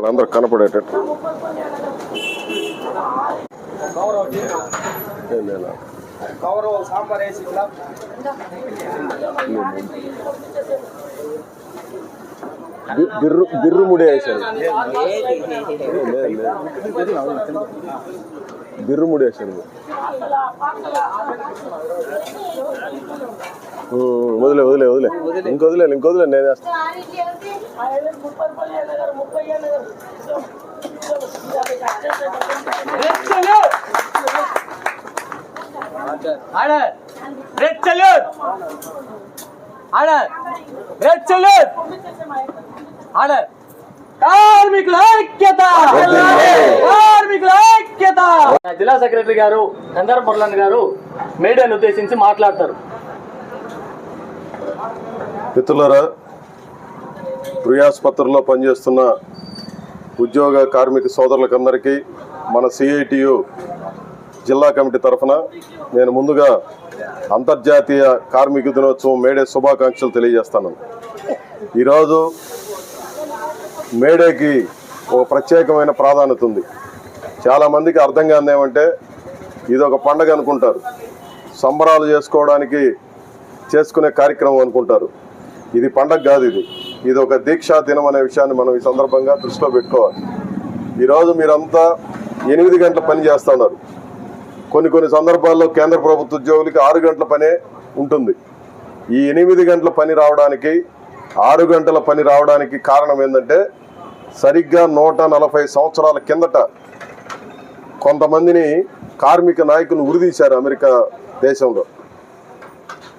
వాళ్ళందరూ కనపడేటట్టు. కవరు సాంబార్ వేసి బిర్రు బిర్రు ముడి వేశారు. బిర్రు ముడి వేశారు. వదిలే వదిలే వదిలే. వదిలే ఇంకొదిలే ఇంకొదిలే నేను వేస్తాను order red salute order red salute order కార్మికుల ఐక్యత కార్మికుల ఐక్యత జిల్లా సెక్రటరీ గారు చందర్ మురళన్ గారు మీడియాను ఉద్దేశించి మాట్లాడతారు. మిత్రులారా ప్రియాసుపత్రిలో పనిచేస్తున్న ఉద్యోగ కార్మిక సోదరులకందరికీ మన సిఐటియు జిల్లా కమిటీ తరఫున నేను ముందుగా అంతర్జాతీయ కార్మిక దినోత్సవం మేడే శుభాకాంక్షలు తెలియజేస్తాను. ఈరోజు మేడేకి ఒక ప్రత్యేకమైన ప్రాధాన్యత ఉంది. చాలామందికి అర్థం కాదు ఏమంటే ఇది ఒక పండగ అనుకుంటారు. సంబరాలు చేసుకోవడానికి చేసుకునే కార్యక్రమం అనుకుంటారు. ఇది పండగ కాదు ఇది. ఇది ఒక దీక్షా దినం అనే విషయాన్ని మనం ఈ సందర్భంగా దృష్టిలో పెట్టుకోవాలి. ఈరోజు మీరంతా ఎనిమిది గంటల పని చేస్తున్నారు కొన్ని కొన్ని సందర్భాల్లో కేంద్ర ప్రభుత్వ ఉద్యోగులకి ఆరు గంటల పనే ఉంటుంది. ఈ ఎనిమిది గంటల పని రావడానికి ఆరు గంటల పని రావడానికి కారణం ఏంటంటే సరిగ్గా నూట నలభై సంవత్సరాల కిందట కొంతమందిని కార్మిక నాయకులు ఉరిదీశారు అమెరికా దేశంలో.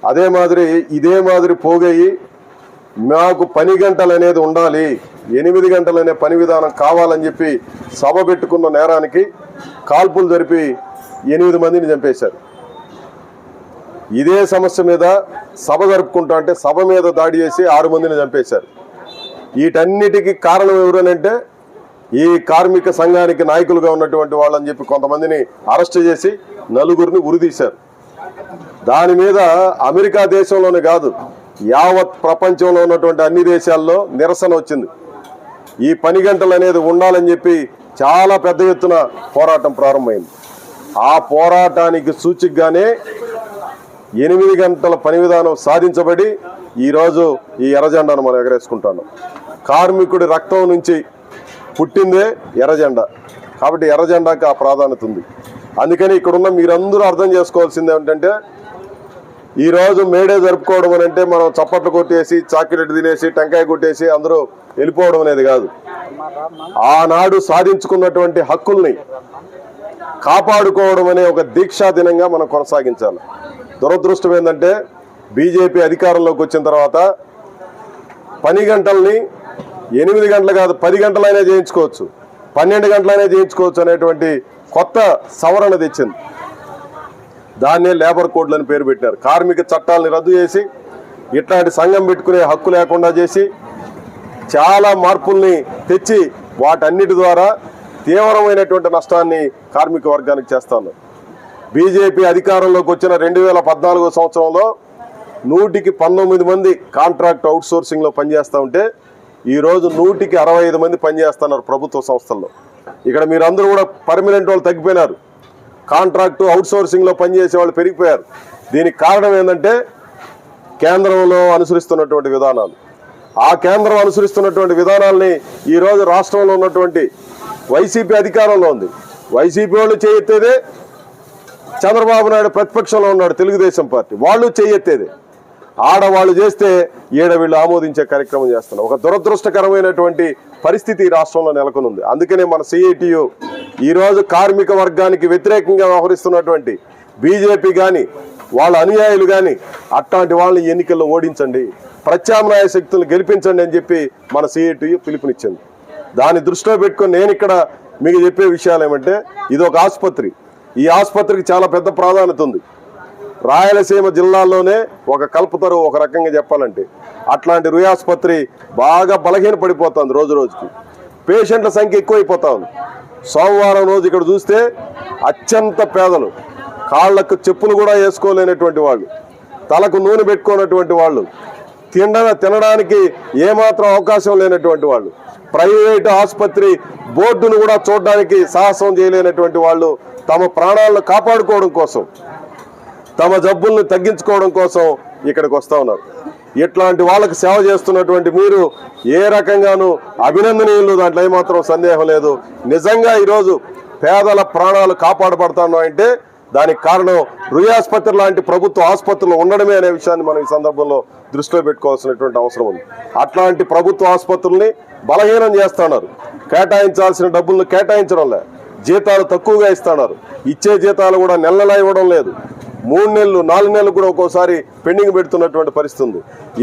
అదే మాదిరి ఇదే మాదిరి పోగయి మాకు పని గంటలు అనేది ఉండాలి. ఎనిమిది గంటలనే పని విధానం కావాలని చెప్పి సభ పెట్టుకున్న నేరానికి కాల్పులు జరిపి ఎనిమిది మందిని చంపేశారు. ఇదే సమస్య మీద సభ జరుపుకుంటా అంటే సభ మీద దాడి చేసి ఆరు మందిని చంపేశారు. వీటన్నిటికీ కారణం ఎవరనంటే ఈ కార్మిక సంఘానికి నాయకులుగా ఉన్నటువంటి వాళ్ళని చెప్పి కొంతమందిని అరెస్ట్ చేసి నలుగురిని ఉరిదీశారు దాని మీద అమెరికా దేశంలోనే కాదు యావత్ ప్రపంచంలో ఉన్నటువంటి అన్ని దేశాల్లో నిరసన వచ్చింది. ఈ పని గంటలు అనేది ఉండాలని చెప్పి చాలా పెద్ద ఎత్తున పోరాటం ప్రారంభమైంది. ఆ పోరాటానికి సూచికగానే ఎనిమిది గంటల పని విధానం సాధించబడి ఈరోజు ఈ ఎర్రజెండాను మనం ఎగరేసుకుంటాను. కార్మికుడి రక్తం నుంచి పుట్టిందే ఎర్రజెండా. కాబట్టి ఎర్రజెండాకి ఆ ప్రాధాన్యత ఉంది. అందుకని ఇక్కడున్న మీరందరూ అర్థం చేసుకోవాల్సింది ఏమిటంటే ఈ రోజు మేడే జరుపుకోవడం అని అంటే మనం చప్పట్లు కొట్టేసి చాక్లెట్ తినేసి టెంకాయ కొట్టేసి అందరూ వెళ్ళిపోవడం అనేది కాదు. ఆనాడు సాధించుకున్నటువంటి హక్కుల్ని కాపాడుకోవడం అనే ఒక దీక్షా దినంగా మనం కొనసాగించాలి. దురదృష్టం ఏంటంటే బీజేపీ అధికారంలోకి వచ్చిన తర్వాత పని గంటల్ని ఎనిమిది గంటలు కాదు పది గంటలైనా చేయించుకోవచ్చు. పన్నెండు గంటలైనా చేయించుకోవచ్చు అనేటువంటి కొత్త సవరణ తెచ్చింది. దాన్నే లేబర్ కోడ్లు అని పేరు పెట్టినారు. కార్మిక చట్టాలని రద్దు చేసి ఇట్లాంటి సంఘం పెట్టుకునే హక్కు లేకుండా చేసి చాలా మార్పుల్ని తెచ్చి వాటన్నిటి ద్వారా తీవ్రమైనటువంటి నష్టాన్ని కార్మిక వర్గానికి చేస్తాను. బీజేపీ అధికారంలోకి వచ్చిన రెండు వేల పద్నాలుగో సంవత్సరంలో నూటికి పంతొమ్మిది మంది కాంట్రాక్ట్ అవుట్సోర్సింగ్లో పనిచేస్తూ ఉంటే ఈరోజు నూటికి అరవై ఐదు మంది పనిచేస్తున్నారు ప్రభుత్వ సంస్థల్లో. ఇక్కడ మీరందరూ కూడా పర్మనెంట్ వాళ్ళు తగ్గిపోయినారు. కాంట్రాక్టు అవుట్సోర్సింగ్లో పనిచేసే వాళ్ళు పెరిగిపోయారు. దీనికి కారణం ఏంటంటే కేంద్రంలో అనుసరిస్తున్నటువంటి విధానాలు. ఆ కేంద్రం అనుసరిస్తున్నటువంటి విధానాల్ని ఈరోజు రాష్ట్రంలో ఉన్నటువంటి వైసీపీ అధికారంలో ఉంది. వైసీపీ వాళ్ళు చేయెత్తేదే చంద్రబాబు నాయుడు ప్రతిపక్షంలో ఉన్నాడు తెలుగుదేశం పార్టీ. వాళ్ళు చేయెత్తేదే. ఆడవాళ్ళు చేస్తే ఏడ వీళ్ళు ఆమోదించే కార్యక్రమం చేస్తున్నారు. ఒక దురదృష్టకరమైనటువంటి పరిస్థితి రాష్ట్రంలో నెలకొని ఉంది అందుకనే మన సిఐటియు ఈరోజు కార్మిక వర్గానికి వ్యతిరేకంగా వ్యవహరిస్తున్నటువంటి బీజేపీ కానీ వాళ్ళ అనుయాయులు కానీ అట్లాంటి వాళ్ళని ఎన్నికల్లో ఓడించండి ప్రత్యామ్నాయ శక్తులు గెలిపించండి అని చెప్పి మన సిఐటియు పిలుపునిచ్చింది. దాన్ని దృష్టిలో పెట్టుకొని నేను ఇక్కడ మీకు చెప్పే విషయాలు ఏమంటే ఇది ఒక ఆసుపత్రి. ఈ ఆసుపత్రికి చాలా పెద్ద ప్రాధాన్యత ఉంది. రాయలసీమ జిల్లాల్లోనే ఒక కల్పతరు ఒక రకంగా చెప్పాలంటే. అట్లాంటి రుయాసుపత్రి బాగా బలహీన పడిపోతుంది రోజు రోజుకి. పేషెంట్ల సంఖ్య ఎక్కువైపోతా ఉంది సోమవారం రోజు ఇక్కడ చూస్తే అత్యంత పేదలు. కాళ్ళకు చెప్పులు కూడా వేసుకోలేనటువంటి వాళ్ళు. తలకు నూనె పెట్టుకోనటువంటి వాళ్ళు. తిన తినడానికి ఏమాత్రం అవకాశం లేనటువంటి వాళ్ళు. ప్రైవేటు ఆసుపత్రి బోర్డును కూడా చూడడానికి సాహసం చేయలేనటువంటి వాళ్ళు తమ ప్రాణాలను కాపాడుకోవడం కోసం. తమ జబ్బుల్ని తగ్గించుకోవడం కోసం ఇక్కడికి వస్తా ఉన్నారు. ఇట్లాంటి వాళ్ళకి సేవ చేస్తున్నటువంటి మీరు ఏ రకంగానూ అభినందనీయులు దాంట్లో ఏమాత్రం సందేహం లేదు. నిజంగా ఈరోజు పేదల ప్రాణాలు కాపాడబడుతున్నాయంటే దానికి కారణం రుయాస్పత్రి లాంటి ప్రభుత్వ ఆసుపత్రులు ఉండడమే అనే విషయాన్ని మనం ఈ సందర్భంలో దృష్టిలో పెట్టుకోవాల్సినటువంటి అవసరం ఉంది. అట్లాంటి ప్రభుత్వ ఆసుపత్రుల్ని బలహీనం చేస్తున్నారు. కేటాయించాల్సిన డబ్బులను కేటాయించడం లేదు జీతాలు తక్కువగా ఇస్తున్నారు. ఇచ్చే జీతాలు కూడా నెల ఇవ్వడం లేదు. మూడు నెలలు నాలుగు నెలలు కూడా ఒక్కోసారి పెండింగ్ పెడుతున్నటువంటి పరిస్థితి ఉంది.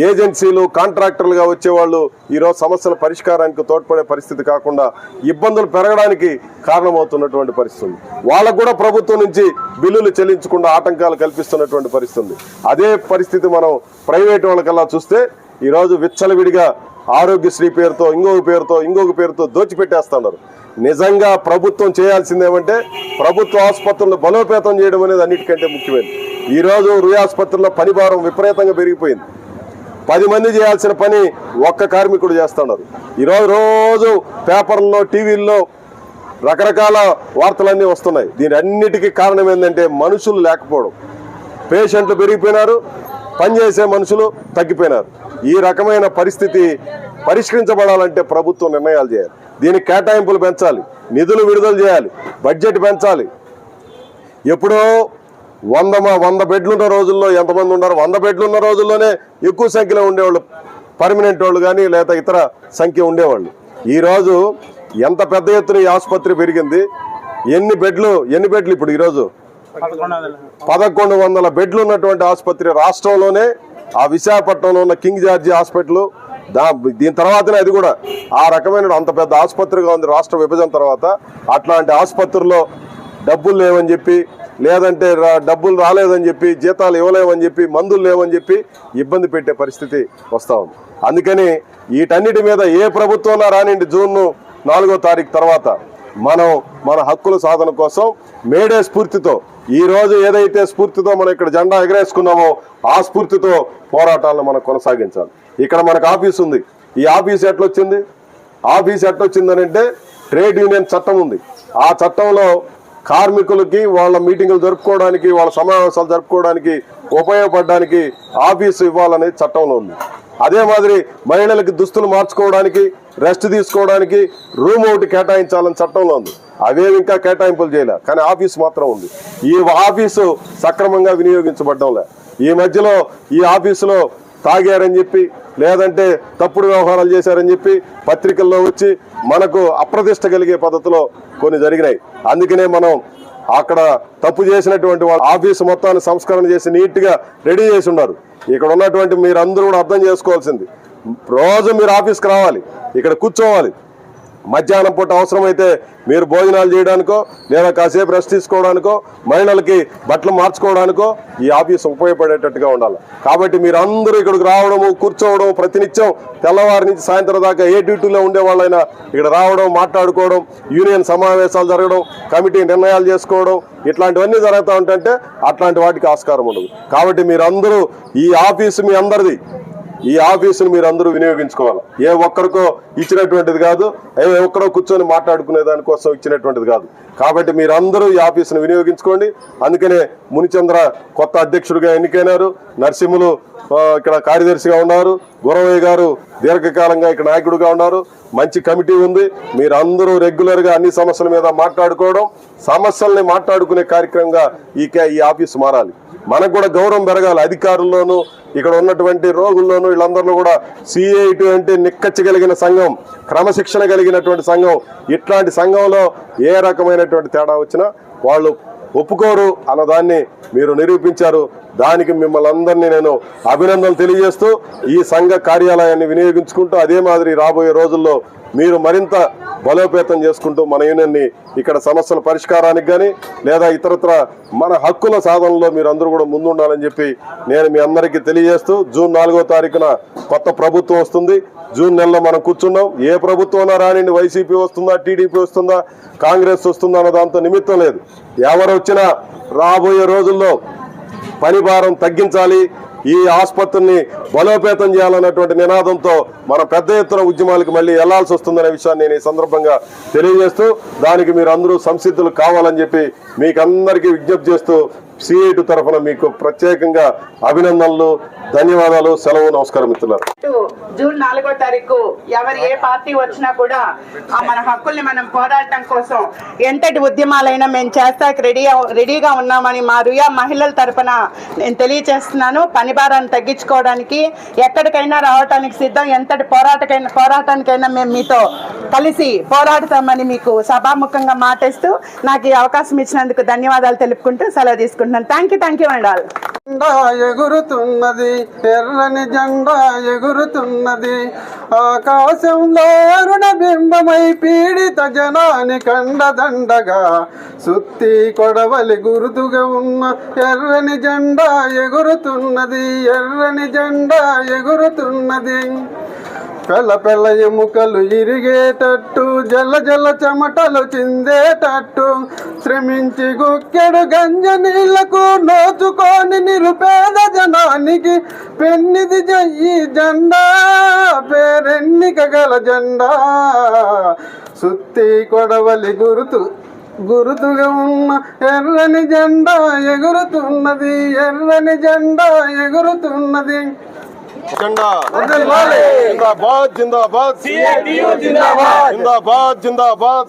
ఏజెన్సీలు కాంట్రాక్టర్లుగా వచ్చేవాళ్ళు ఈరోజు సమస్యల పరిష్కారానికి తోడ్పడే పరిస్థితి కాకుండా ఇబ్బందులు పెరగడానికి కారణమవుతున్నటువంటి పరిస్థితి ఉంది. వాళ్ళకు కూడా ప్రభుత్వం నుంచి బిల్లులు చెల్లించకుండా ఆటంకాలు కల్పిస్తున్నటువంటి పరిస్థితి ఉంది. అదే పరిస్థితి మనం ప్రైవేట్ వాళ్ళకల్లా చూస్తే ఈరోజు విచ్చలవిడిగా ఆరోగ్యశ్రీ పేరుతో ఇంకొక పేరుతో ఇంకొక పేరుతో దోచిపెట్టేస్తున్నారు. నిజంగా ప్రభుత్వం చేయాల్సిందేమంటే ప్రభుత్వ ఆసుపత్రులను బలోపేతం చేయడం అనేది అన్నిటికంటే ముఖ్యమైనది. ఈ రోజు రుయ్ పని భారం విపరీతంగా పెరిగిపోయింది. పది మంది చేయాల్సిన పని ఒక్క కార్మికుడు చేస్తున్నారు. ఈరోజు రోజు పేపర్లలో టీవీల్లో రకరకాల వార్తలన్నీ వస్తున్నాయి. దీని అన్నిటికీ కారణం ఏంటంటే మనుషులు లేకపోవడం. పేషెంట్లు పెరిగిపోయినారు పనిచేసే మనుషులు తగ్గిపోయినారు. ఈ రకమైన పరిస్థితి పరిష్కరించబడాలంటే ప్రభుత్వం నిర్ణయాలు చేయాలి. దీనికి కేటాయింపులు పెంచాలి. నిధులు విడుదల చేయాలి. బడ్జెట్ పెంచాలి. ఎప్పుడో వంద మ- వంద బెడ్లున్న రోజుల్లో ఎంతమంది ఉన్నారు? వంద బెడ్లు ఉన్న రోజుల్లోనే ఎక్కువ సంఖ్యలో ఉండేవాళ్ళు. పర్మనెంట్ వాళ్ళు కానీ లేదా ఇతర సంఖ్య ఉండేవాళ్ళు. ఈరోజు ఎంత పెద్ద ఎత్తున ఈ ఆసుపత్రి పెరిగింది? ఎన్ని బెడ్లు ఎన్ని బెడ్లు ఇప్పుడు ఈరోజు? పదకొండు వందల బెడ్లు ఉన్నటువంటి ఆసుపత్రి రాష్ట్రంలోనే ఆ విశాఖపట్నంలో ఉన్న కింగ్ జార్జి హాస్పిటల్ దా దీని తర్వాతనే అది కూడా. ఆ రకమైన అంత పెద్ద ఆసుపత్రిగా ఉంది రాష్ట్ర విభజన తర్వాత. అట్లాంటి ఆసుపత్రుల్లో డబ్బులు లేవని చెప్పి లేదంటే రా- డబ్బులు రాలేదని చెప్పి జీతాలు ఇవ్వలేవని చెప్పి మందులు లేవని చెప్పి ఇబ్బంది పెట్టే పరిస్థితి వస్తూ ఉంది. అందుకని వీటన్నిటి మీద ఏ ప్రభుత్వం రానిండి జూన్ నాలుగో తారీఖు తర్వాత. మనం మన హక్కుల సాధన కోసం మేడే స్ఫూర్తితో ఈ రోజు ఏదైతే స్ఫూర్తితో మనం ఇక్కడ జెండా ఎగరేసుకున్నామో ఆ స్ఫూర్తితో పోరాటాలను మనం కొనసాగించాలి. ఇక్కడ మనకు ఆఫీస్ ఉంది. ఈ ఆఫీస్ ఎట్లొచ్చింది? ఆఫీస్ ఎట్లొచ్చిందని అంటే ట్రేడ్ యూనియన్ చట్టం ఉంది. ఆ చట్టంలో కార్మికులకి వాళ్ళ మీటింగులు జరుపుకోవడానికి వాళ్ళ సమావేశాలు జరుపుకోవడానికి ఉపయోగపడడానికి ఆఫీసు ఇవ్వాలనే చట్టంలో ఉంది. అదే మాదిరి మహిళలకి దుస్తులు మార్చుకోవడానికి రెస్ట్ తీసుకోవడానికి రూమ్ ఒకటి కేటాయించాలని చట్టంలో ఉంది. అవేవి ఇంకా కేటాయింపులు చేయలే. కానీ ఆఫీస్ మాత్రం ఉంది. ఈ ఆఫీసు సక్రమంగా వినియోగించబడ్డంలే. ఈ మధ్యలో ఈ ఆఫీసులో తాగారని చెప్పి లేదంటే తప్పుడు వ్యవహారాలు చేశారని చెప్పి పత్రికల్లో వచ్చి మనకు అప్రతిష్ట కలిగే పద్ధతిలో కొన్ని జరిగినాయి. అందుకనే మనం అక్కడ తప్పు చేసినటువంటి వాళ్ళు ఆఫీసు మొత్తాన్ని సంస్కరణ చేసి నీట్గా రెడీ చేసి ఉన్నారు. ఇక్కడ ఉన్నటువంటి మీరు అందరూ కూడా అర్థం చేసుకోవాల్సింది. రోజు మీరు ఆఫీస్కి రావాలి. ఇక్కడ కూర్చోవాలి. మధ్యాహ్నం పూట అవసరమైతే మీరు భోజనాలు చేయడానికో లేదా కాసేపు రెస్ట్ తీసుకోవడానికో మహిళలకి బట్టలు మార్చుకోవడానికో ఈ ఆఫీస్ ఉపయోగపడేటట్టుగా ఉండాలి. కాబట్టి మీరు అందరూ ఇక్కడికి రావడము కూర్చోవడం ప్రతినిత్యం తెల్లవారి నుంచి సాయంత్రం దాకా ఏ డ్యూటీలో ఉండేవాళ్ళైనా ఇక్కడ రావడం మాట్లాడుకోవడం యూనియన్ సమావేశాలు జరగడం కమిటీ నిర్ణయాలు చేసుకోవడం ఇట్లాంటివన్నీ జరుగుతూ ఉంటే అట్లాంటి వాటికి ఆస్కారం ఉండదు. కాబట్టి మీరందరూ ఈ ఆఫీసు మీ అందరిది. ఈ ఆఫీసును మీరు అందరూ వినియోగించుకోవాలి. ఏ ఒక్కరికో ఇచ్చినటువంటిది కాదు. ఏ కూర్చొని మాట్లాడుకునే దానికోసం ఇచ్చినటువంటిది కాదు. కాబట్టి మీరందరూ ఈ ఆఫీసును వినియోగించుకోండి. అందుకనే మునిచంద్ర కొత్త అధ్యక్షుడిగా ఎన్నికైనారు. నరసింహులు ఇక్కడ కార్యదర్శిగా ఉన్నారు. గురవయ్య గారు దీర్ఘకాలంగా ఇక్కడ నాయకుడుగా ఉన్నారు. మంచి కమిటీ ఉంది. మీరందరూ రెగ్యులర్గా అన్ని సమస్యల మీద మాట్లాడుకోవడం సమస్యల్ని మాట్లాడుకునే కార్యక్రమంగా ఈ కే- ఈ ఆఫీస్ మారాలి. మనకు కూడా గౌరవం పెరగాలి. అధికారుల్లోనూ ఇక్కడ ఉన్నటువంటి రోగుల్లోనూ వీళ్ళందరిలో కూడా సిఐటి అంటే నిక్కచ్చగలిగిన సంఘం క్రమశిక్షణ కలిగినటువంటి సంఘం ఇట్లాంటి సంఘంలో ఏ రకమైనటువంటి తేడా వచ్చినా వాళ్ళు ఒప్పుకోరు అన్నదాన్ని మీరు నిరూపించారు. దానికి మిమ్మల్ని అందరినీ నేను అభినందనలు తెలియజేస్తూ ఈ సంఘ కార్యాలయాన్ని వినియోగించుకుంటూ అదే మాదిరి రాబోయే రోజుల్లో మీరు మరింత బలోపేతం చేసుకుంటూ మన యూనియన్ని ఇక్కడ సమస్యల పరిష్కారానికి కానీ లేదా ఇతరత్ర మన హక్కుల సాధనలో మీరు అందరూ కూడా ముందుండాలని చెప్పి నేను మీ అందరికీ తెలియజేస్తూ జూన్ నాలుగో తారీఖున కొత్త ప్రభుత్వం వస్తుంది. జూన్ నెలలో మనం కూర్చున్నాం. ఏ ప్రభుత్వం రానిండి వైసీపీ వస్తుందా? టీడీపీ వస్తుందా? కాంగ్రెస్ వస్తుందా అన్న దాంతో నిమిత్తం లేదు. ఎవరు వచ్చినా రాబోయే రోజుల్లో పని భారం తగ్గించాలి. ఈ ఆసుపత్రిని బలోపేతం చేయాలన్నటువంటి నినాదంతో మన పెద్ద ఎత్తున ఉద్యమాలకు మళ్ళీ వెళ్ళాల్సి వస్తుందనే విషయాన్ని నేను ఈ సందర్భంగా తెలియజేస్తూ దానికి మీరు అందరూ సంసిద్ధులు కావాలని చెప్పి మీకందరికీ విజ్ఞప్తి చేస్తూ సిఐటి తరఫున మీకు ప్రత్యేకంగా అభినందనలు ధన్యవాదాలు సెలవు నమస్కారం మిత్రులారా జూన్ నాలుగో తారీఖు ఎవరు ఏ పార్టీ వచ్చినా కూడా ఆ మన హక్కుల్ని మనం పోరాటం కోసం ఎంతటి ఉద్యమాలైనా మేము చేస్తాకి రెడీ రెడీగా ఉన్నామని మా రుయా మహిళల తరపున నేను తెలియజేస్తున్నాను పని భారాన్ని తగ్గించుకోవడానికి ఎక్కడికైనా రావడానికి సిద్ధం ఎంతటి పోరాటకైనా పోరాటానికైనా మేము మీతో కలిసి పోరాడతామని మీకు సభాముఖంగా మాటేస్తూ నాకు ఈ అవకాశం ఇచ్చినందుకు ధన్యవాదాలు తెలుపుకుంటూ సెలవు తీసుకుంటున్నాను. Thank you thank you and all జెండా ఎగురుతున్నది ఎర్రని జెండా ఎగురుతున్నది. ఆకాశంలో అరుణ బింబమై పీడిత జనాని కండదండగా సుత్తి కొడవలి గురుతుగా ఉన్న ఎర్రని జెండా ఎగురుతున్నది ఎర్రని జెండా ఎగురుతున్నది. పెళ్ళ పెళ్ళ ఎముకలు ఇరిగేటట్టు జల్ల జల్ల చెమటలు చిందేటట్టు. శ్రమించి గుక్కెడు గంజ నీళ్ళకు నోచుకొని నిరుపేద జనానికి పెన్నిది జయ్యి జెండా పేరెన్నిక గల జెండా. సుత్తి కొడవలి గురుతు గురుతుగా ఉన్న ఎర్రని జెండా ఎగురుతున్నది ఎర్రని జెండా ఎగురుతున్నది. జెండా. జిందాబాద్ జిందాబాద్. జిందాబాద్. జిందాబాద్.